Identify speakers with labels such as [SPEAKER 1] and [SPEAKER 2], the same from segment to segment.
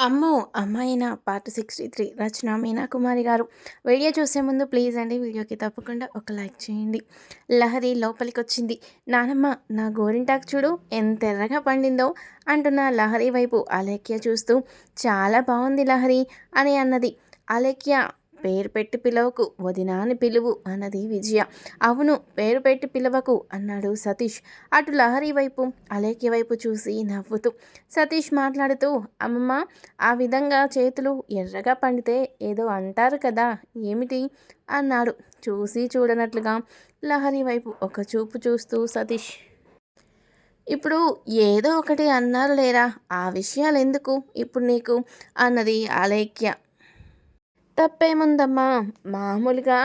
[SPEAKER 1] అమ్మో! అమ్మాయిన part sixty three Rachana Meena Kumari గారు. Video చూసే ముందు ప్లీజ్ అండి వీడియోకి తప్పకుండా ఒక లైక్ చేయండి. లహరి లోపలికి వచ్చింది నానమ్మ నా గోరింటాకు చూడు ఎంత ఎర్రగా పండిందో అంటున్న లహరి వైపు అలేఖ్య చూస్తూ చాలా బాగుంది లహరి అని అన్నది. అలేఖ్య పేరు పెట్టి పిలవకు వదినా అని పిలువు అన్నది విజయ. అవును పేరు పెట్టి పిలవకు అన్నాడు సతీష్. అటు లహరి వైపు అలేఖ్య వైపు చూసి నవ్వుతూ సతీష్ మాట్లాడుతూ అమ్మమ్మ ఆ విధంగా చేతులు ఎర్రగా పండితే ఏదో అంటారు కదా ఏమిటి? అన్నాడు. చూసి చూడనట్లుగా లహరి వైపు ఒక చూపు చూస్తూ సతీష్. ఇప్పుడు ఏదో ఒకటి అన్నారు లేరా ఆ విషయాలు ఎందుకు ఇప్పుడు నీకు? అన్నది అలేఖ్య. తప్పేముందమ్మా? మామూలుగా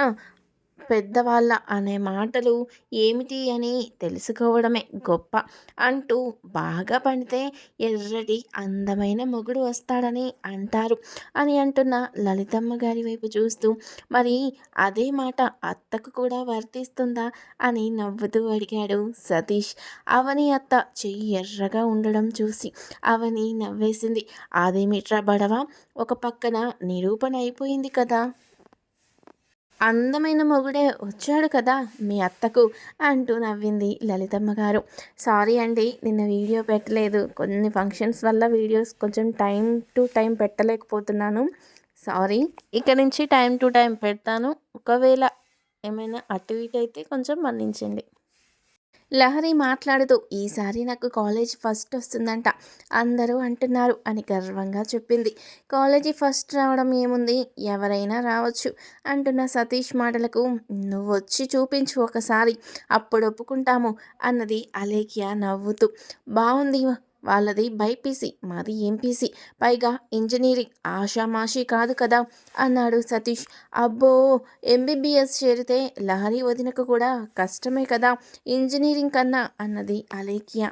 [SPEAKER 1] పెద్దవాళ్ళ అనే మాటలు ఏమిటి అని తెలుసుకోవడమే గొప్ప అంటూ బాగా పడితే ఎర్రటి అందమైన మొగుడు వస్తాడని అంటారు అని అంటున్న లలితమ్మ గారి వైపు చూస్తూ మరి అదే మాట అత్తకు కూడా వర్తిస్తుందా? అని నవ్వుతూ అడిగాడు సతీష్. అవని అత్త చెయ్యి ఎర్రగా ఉండడం చూసి అవని నవ్వేసింది. అదేమిట్రా బడవ? ఒక పక్కన నిరూపణ అయిపోయింది కదా. అందమైన మొగుడే వచ్చాడు కదా మీ అత్తకు అంటూ నవ్వింది లలితమ్మ గారు సారీ అండి నిన్న వీడియో పెట్టలేదు. కొన్ని ఫంక్షన్స్ వల్ల వీడియోస్ కొంచెం టైం టు టైం పెట్టలేకపోతున్నాను. సారీ. ఇక నుంచి టైం టు టైం పెడతాను. ఒకవేళ ఏమైనా అటు ఇటు అయితే కొంచెం మన్నించండి. లహరి మాట్లాడుతూ ఈసారి నాకు కాలేజ్ ఫస్ట్ వస్తుందంట. అందరూ అంటున్నారు అని గర్వంగా చెప్పింది. కాలేజీ ఫస్ట్ రావడం ఏముంది? ఎవరైనా రావచ్చు అంటున్న సతీష్ మాటలకు నువ్వు వచ్చి చూపించు ఒకసారి. అప్పుడు ఒప్పుకుంటాము అన్నది అలేఖ్య నవ్వుతూ. బాగుంది వాళ్ళది బైపీసీ మాది ఎంపీసీ పైగా ఇంజనీరింగ్ ఆషామాషి కాదు కదా అన్నాడు సతీష్. అబ్బో ఎంబీబీఎస్ చేరితే లహరి వదినకు కూడా కష్టమే కదా ఇంజనీరింగ్ కన్నా అన్నది అలేఖ్య.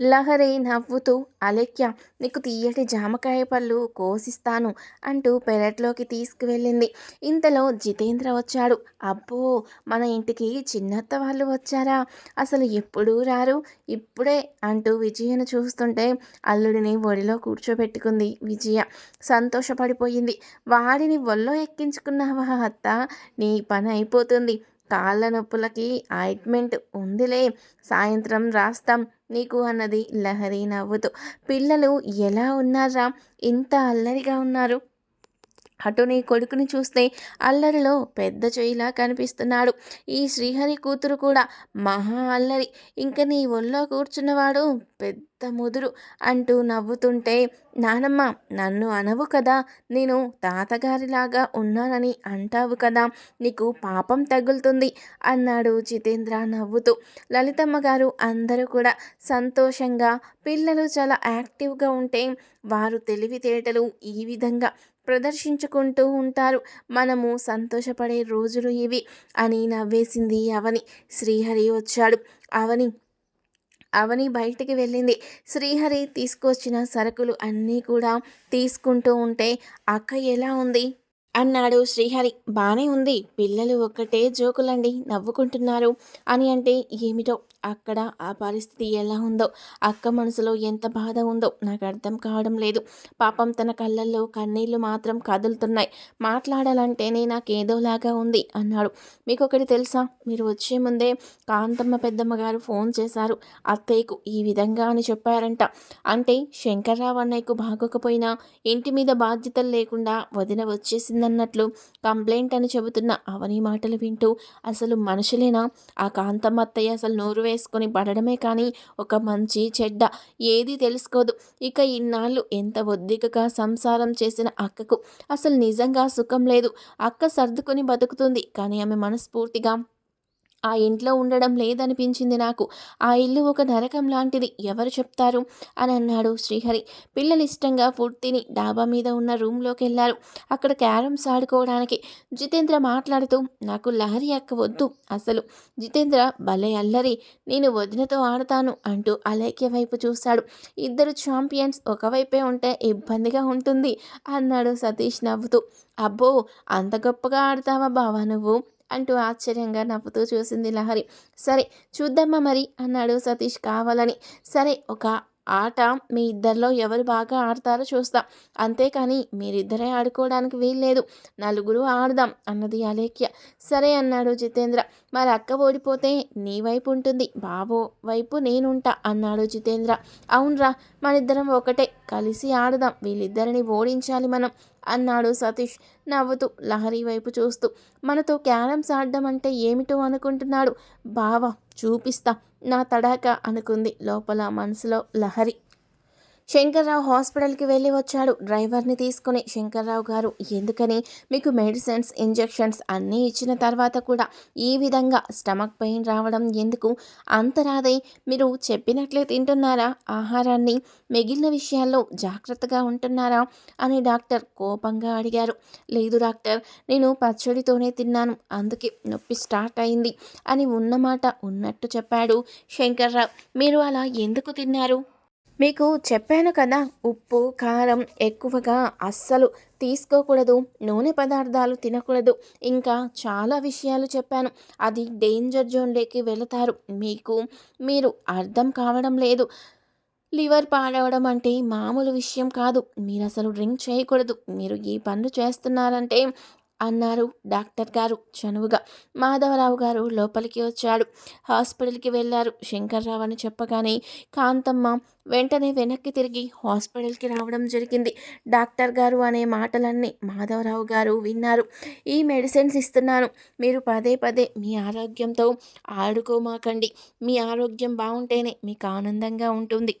[SPEAKER 1] లహరి నవ్వుతూ అలెక్య నీకు తీయటి జామకాయ పళ్ళు కోసిస్తాను అంటూ పెరట్లోకి తీసుకువెళ్ళింది. ఇంతలో జితేంద్ర వచ్చాడు. అబ్బో మన ఇంటికి చిన్నత్త వాళ్ళు వచ్చారా? అసలు ఎప్పుడూ రారు? ఇప్పుడే అంటూ విజయను చూస్తుంటే అల్లుడిని ఒడిలో కూర్చోబెట్టుకుంది విజయ. సంతోషపడిపోయింది. వాడిని ఒళ్ళో ఎక్కించుకున్నావా అత్త? నీ పని అయిపోతుంది. కాళ్ళ నొప్పులకి ఆయింట్మెంట్ ఉందిలే సాయంత్రం రాస్తాం నీకు అన్నది లహరి నవ్వుతూ. పిల్లలు ఎలా ఉన్నారా? ఇంత అల్లరిగా ఉన్నారు. అటు నీ కొడుకుని చూస్తే అల్లరిలో పెద్ద చెయ్యిలా కనిపిస్తున్నాడు. ఈ శ్రీహరి కూతురు కూడా మహా అల్లరి. ఇంక నీ ఒళ్ళో కూర్చున్నవాడు పెద్ద ముదురు అంటూ నవ్వుతుంటే నానమ్మ నన్ను అనవు కదా. నేను తాతగారిలాగా ఉన్నానని అంటావు కదా. నీకు పాపం తగులుతుంది అన్నాడు జితేంద్ర నవ్వుతూ. లలితమ్మ గారు అందరూ కూడా సంతోషంగా పిల్లలు చాలా యాక్టివ్గా ఉంటే వారు తెలివితేటలు ఈ విధంగా ప్రదర్శించుకుంటూ ఉంటారు. మనము సంతోషపడే రోజులు ఇవి అని నవ్వేసింది అవని. శ్రీహరి వచ్చాడు. అవని అవని బయటికి వెళ్ళింది. శ్రీహరి తీసుకొచ్చిన సరుకులు అన్నీ కూడా తీసుకుంటూ ఉంటే అక్క ఎలా ఉంది? అన్నాడు శ్రీహరి. బానే ఉంది. పిల్లలు ఒక్కటే జోకులండి. నవ్వుకుంటున్నారు. అని అంటే ఏమిటో? అక్కడ ఆ పరిస్థితి ఎలా ఉందో? అక్క మనసులో ఎంత బాధ ఉందో? నాకు అర్థం కావడం లేదు. పాపం తన కళ్ళల్లో కన్నీళ్ళు మాత్రం కదులుతున్నాయి. మాట్లాడాలంటేనే నాకేదోలాగా ఉంది అన్నాడు. మీకు ఒకటి తెలుసా? మీరు వచ్చే ముందే కాంతమ్మ పెద్దమ్మ గారు ఫోన్ చేశారు. అత్తయ్యకు ఈ విధంగా అని చెప్పారంట. అంటే శంకర్రావు అన్నయ్యకు బాగోకపోయినా ఇంటి మీద బాధ్యతలు లేకుండా వదిన వచ్చేసింది అన్నట్లు కంప్లైంట్ అని చెబుతున్న అవని మాటలు వింటూ అసలు మనుషులేనా? ఆ కాంతమ్మ అత్తయ్య అసలు నోరు వేసుకొని పడడమే కానీ ఒక మంచి చెడ్డ ఏది తెలుసుకోదు. ఇక ఇన్నాళ్ళు ఎంత ఒద్దికగా సంసారం చేసిన అక్కకు అసలు నిజంగా సుఖం లేదు. అక్క సర్దుకొని బతుకుతుంది కానీ ఆమె మనస్ఫూర్తిగా ఆ ఇంట్లో ఉండడం లేదనిపించింది నాకు. ఆ ఇల్లు ఒక నరకం లాంటిది. ఎవరు చెప్తారు? అని అన్నాడు శ్రీహరి. పిల్లలు ఇష్టంగా ఫుడ్ తిని డాబా మీద ఉన్న రూమ్లోకి వెళ్ళారు అక్కడ క్యారమ్స్ ఆడుకోవడానికి జితేంద్ర మాట్లాడుతూ నాకు లహరి అక్క వద్దు అసలు. జితేంద్ర భలే అల్లరి. నేను వదినతో ఆడతాను అంటూ అలేఖ్య వైపు చూశాడు ఇద్దరు ఛాంపియన్స్ ఒకవైపే ఉంటే ఇబ్బందిగా ఉంటుంది అన్నాడు సతీష్ నవ్వుతూ. అబ్బో అంత గొప్పగా ఆడతావా బావా నువ్వు? అంటూ ఆశ్చర్యంగా నవ్వుతూ చూసింది లహరి. సరే చూద్దామా మరి అన్నాడు సతీష్ కావాలని. సరే ఒక ఆట మీ ఇద్దరిలో ఎవరు బాగా ఆడతారో చూస్తాం. అంతేకాని మీరిద్దరే ఆడుకోవడానికి వీల్లేదు. నలుగురు ఆడదాం అన్నది అలేఖ్య. సరే అన్నాడు జితేంద్ర. మరి అక్క ఓడిపోతే నీ వైపు ఉంటుంది బావో వైపు నేనుంటా అన్నాడు జితేంద్ర. అవునరా మనిద్దరం ఒకటే కలిసి ఆడదాం వీళ్ళిద్దరిని ఓడించాలి మనం అన్నాడు సతీష్ నవ్వుతూ లహరి వైపు చూస్తూ. మనతో క్యారమ్స్ ఆడడం అంటే ఏమిటో అనుకుంటున్నాడు? బావ చూపిస్తా. నా తడాక అనుకుంది లోపల మనసులో లహరి. శంకర్రావు హాస్పిటల్కి వెళ్ళి వచ్చాడు. డ్రైవర్ని తీసుకుని శంకర్రావు గారు ఎందుకని? మీకు మెడిసిన్స్ ఇంజెక్షన్స్ అన్నీ ఇచ్చిన తర్వాత కూడా ఈ విధంగా స్టమక్ పెయిన్ రావడం ఎందుకు? అంతరాదే మీరు చెప్పినట్లే తింటున్నారా? ఆహారాన్ని మిగిలిన విషయాల్లో జాగ్రత్తగా ఉంటున్నారా? అని డాక్టర్ కోపంగా అడిగారు. లేదు డాక్టర్ నేను పచ్చడితోనే తిన్నాను. అందుకే నొప్పి స్టార్ట్ అయింది అని ఉన్నమాట ఉన్నట్టు చెప్పాడు శంకర్రావు. మీరు అలా ఎందుకు తిన్నారు? మీకు చెప్పాను కదా ఉప్పు కారం ఎక్కువగా అస్సలు తీసుకోకూడదు నూనె పదార్థాలు తినకూడదు. ఇంకా చాలా విషయాలు చెప్పాను. అది డేంజర్ జోన్లోకి వెళతారు. మీకు మీరు అర్థం కావడం లేదు. లివర్ పాడవడం అంటే మామూలు విషయం కాదు. మీరు అసలు డ్రింక్ చేయకూడదు. మీరు ఈ పనులు చేస్తున్నారంటే అన్నారు. డాక్టర్ గారు చనువుగా మాధవరావు గారు లోపలికి వచ్చాడు. హాస్పిటల్కి వెళ్ళారు. శంకర్రావు అని చెప్పగానే కాంతమ్మ వెంటనే వెనక్కి తిరిగి హాస్పిటల్కి రావడం జరిగింది. డాక్టర్ గారు అనే మాటలన్నీ మాధవరావు గారు విన్నారు. ఈ మెడిసిన్స్ ఇస్తున్నాను. మీరు పదే పదే మీ ఆరోగ్యంతో ఆడుకోమాకండి. మీ ఆరోగ్యం బాగుంటేనే మీకు ఆనందంగా ఉంటుంది.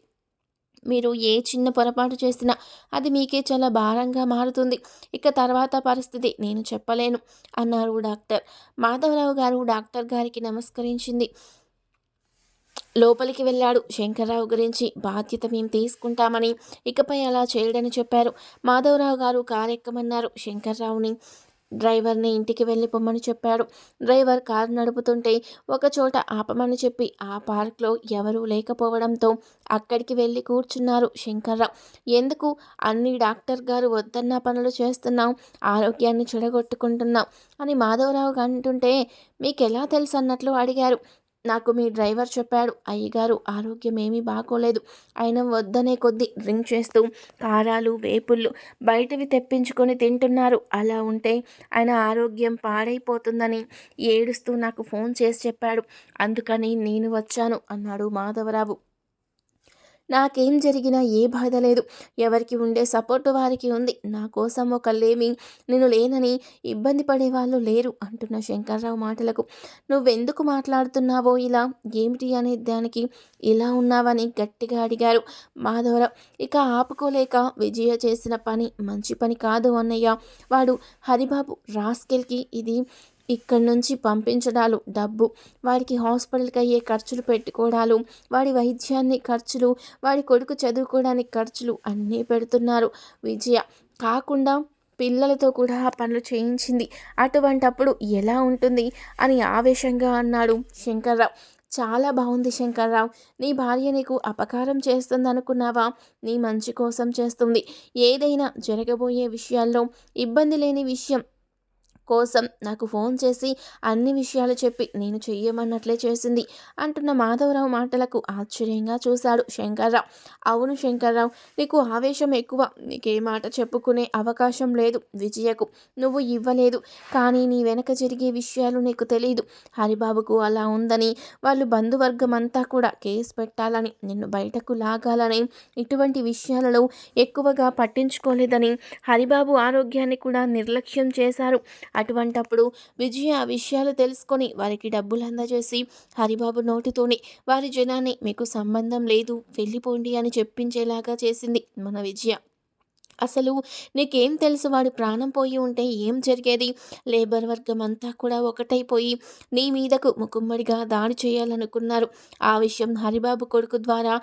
[SPEAKER 1] మీరు ఏ చిన్న పొరపాటు చేసినా అది మీకే చాలా భారంగా మారుతుంది. ఇక తర్వాత పరిస్థితి నేను చెప్పలేను అన్నారు డాక్టర్. మాధవరావు గారు డాక్టర్ గారికి నమస్కరించింది. లోపలికి వెళ్ళాడు. శంకర్రావు గురించి బాధ్యత మేము తీసుకుంటామని ఇకపై అలా చేయడని చెప్పారు. మాధవరావు గారు కారెక్కమన్నారు శంకర్రావుని డ్రైవర్ని ఇంటికి వెళ్ళిపోమని చెప్పాడు. డ్రైవర్ కారు నడుపుతుంటే ఒక చోట ఆపమని చెప్పి ఆ పార్క్లో ఎవరూ లేకపోవడంతో అక్కడికి వెళ్ళి కూర్చున్నారు శంకర్రావు. ఎందుకు? అన్ని డాక్టర్ గారు వద్దన్న పనులు చేస్తున్నాం ఆరోగ్యాన్ని చెడగొట్టుకుంటున్నాం అని మాధవరావు అంటుంటే మీకు ఎలా తెలుసు అన్నట్లు అడిగారు. నాకు మీ డ్రైవర్ చెప్పాడు అయ్యగారు ఆరోగ్యం ఏమీ బాగోలేదు. ఆయన వద్దనే కొద్దీ డ్రింక్ చేస్తూ కారాలు వేపుళ్ళు బయటవి తెప్పించుకొని తింటున్నారు. అలా ఉంటే ఆయన ఆరోగ్యం పాడైపోతుందని ఏడుస్తూ నాకు ఫోన్ చేసి చెప్పాడు. అందుకని నేను వచ్చాను అన్నాడు మాధవరావు. నాకేం జరిగినా ఏ బాధ లేదు. ఎవరికి ఉండే సపోర్ట్ వారికి ఉంది. నా కోసం ఒకళ్ళేమి నేను లేనని ఇబ్బంది పడే వాళ్ళు లేరు అంటున్న శంకర్రావు మాటలకు. నువ్వెందుకు మాట్లాడుతున్నావో ఇలా? ఏమిటి అనే దానికి ఇలా ఉన్నావని గట్టిగా అడిగారు మాధవరావు. ఇక ఆపుకోలేక విజయ చేసిన పని మంచి పని కాదు అన్నయ్య. వాడు హరిబాబు రాస్కెల్కి ఇది ఇక్కడి నుంచి పంపించడాలు డబ్బు. వాడికి హాస్పిటల్కి అయ్యే ఖర్చులు పెట్టుకోవడాలు వాడి వైద్యాన్ని ఖర్చులు వాడి కొడుకు చదువుకోవడానికి ఖర్చులు అన్నీ పెడుతున్నారు. విజయ కాకుండా పిల్లలతో కూడా ఆ పనులు చేయించింది. అటువంటప్పుడు ఎలా ఉంటుంది? అని ఆవేశంగా అన్నాడు శంకర్రావు. చాలా బాగుంది శంకర్రావు. నీ భార్య నీకు అపకారం చేస్తుంది అనుకున్నావా నీ మంచి కోసం చేస్తుంది. ఏదైనా జరగబోయే విషయాల్లో ఇబ్బంది లేని విషయం కోసం నాకు ఫోన్ చేసి అన్ని విషయాలు చెప్పి నేను చెయ్యమన్నట్లే చేసింది అంటున్న మాధవరావు మాటలకు ఆశ్చర్యంగా చూశాడు శంకర్రావు. అవును శంకర్రావు నీకు ఆవేశం ఎక్కువ. నీకే మాట చెప్పుకునే అవకాశం లేదు విజయకు. నువ్వు ఇవ్వలేదు. కానీ నీ వెనక జరిగే విషయాలు నీకు తెలియదు హరిబాబుకు అలా ఉందని వాళ్ళు బంధువర్గం అంతా కూడా కేసు పెట్టాలని నిన్ను బయటకు లాగాలని ఇటువంటి విషయాలలో ఎక్కువగా పట్టించుకోలేదని హరిబాబు ఆరోగ్యాన్ని కూడా నిర్లక్ష్యం చేశారు. అటువంటప్పుడు విజయ ఆ విషయాలు తెలుసుకొని వారికి డబ్బులు అందజేసి హరిబాబు నోటితోని వారి జనాన్ని మీకు సంబంధం లేదు వెళ్ళిపోండి అని చెప్పించేలాగా చేసింది మన విజయ. అసలు నీకేం తెలుసు వాడి ప్రాణం పోయి ఉంటే ఏం జరిగేది? లేబర్ వర్గం అంతా కూడా ఒకటైపోయి నీ మీదకు ముకుమ్మడిగా దాడి చేయాలనుకున్నారు. ఆ విషయం హరిబాబు కొడుకు ద్వారా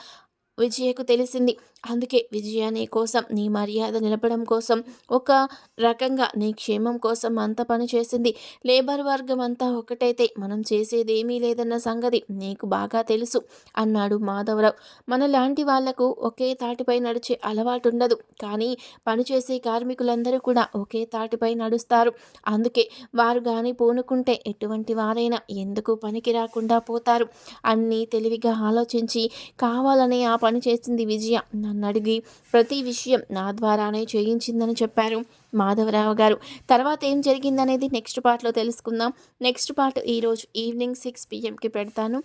[SPEAKER 1] విజయకు తెలిసింది. అందుకే విజయ నీ కోసం నీ మర్యాద నిలపడం కోసం ఒక రకంగా నీ క్షేమం కోసం అంత పని చేసింది. లేబర్ వర్గం అంతా ఒకటైతే మనం చేసేది ఏమీ లేదన్న సంగతి నీకు బాగా తెలుసు అన్నాడు మాధవరావు. మనలాంటి వాళ్ళకు ఒకే తాటిపై నడిచే అలవాటు ఉండదు కానీ పనిచేసే కార్మికులందరూ కూడా ఒకే తాటిపై నడుస్తారు. అందుకే వారు కానీ పూనుకుంటే ఎటువంటి వారైనా ఎందుకు పనికి రాకుండా పోతారు? అన్నీ తెలివిగా ఆలోచించి కావాలనే ఆ పని చేసింది విజయ. నన్ను అడిగి ప్రతి విషయం నా ద్వారానే చేయించిందని చెప్పారు మాధవరావు గారు. తర్వాత ఏం జరిగిందనేది నెక్స్ట్ పార్ట్లో తెలుసుకుందాం. నెక్స్ట్ పార్ట్ ఈరోజు ఈవినింగ్ సిక్స్ పిఎంకి పెడతాను.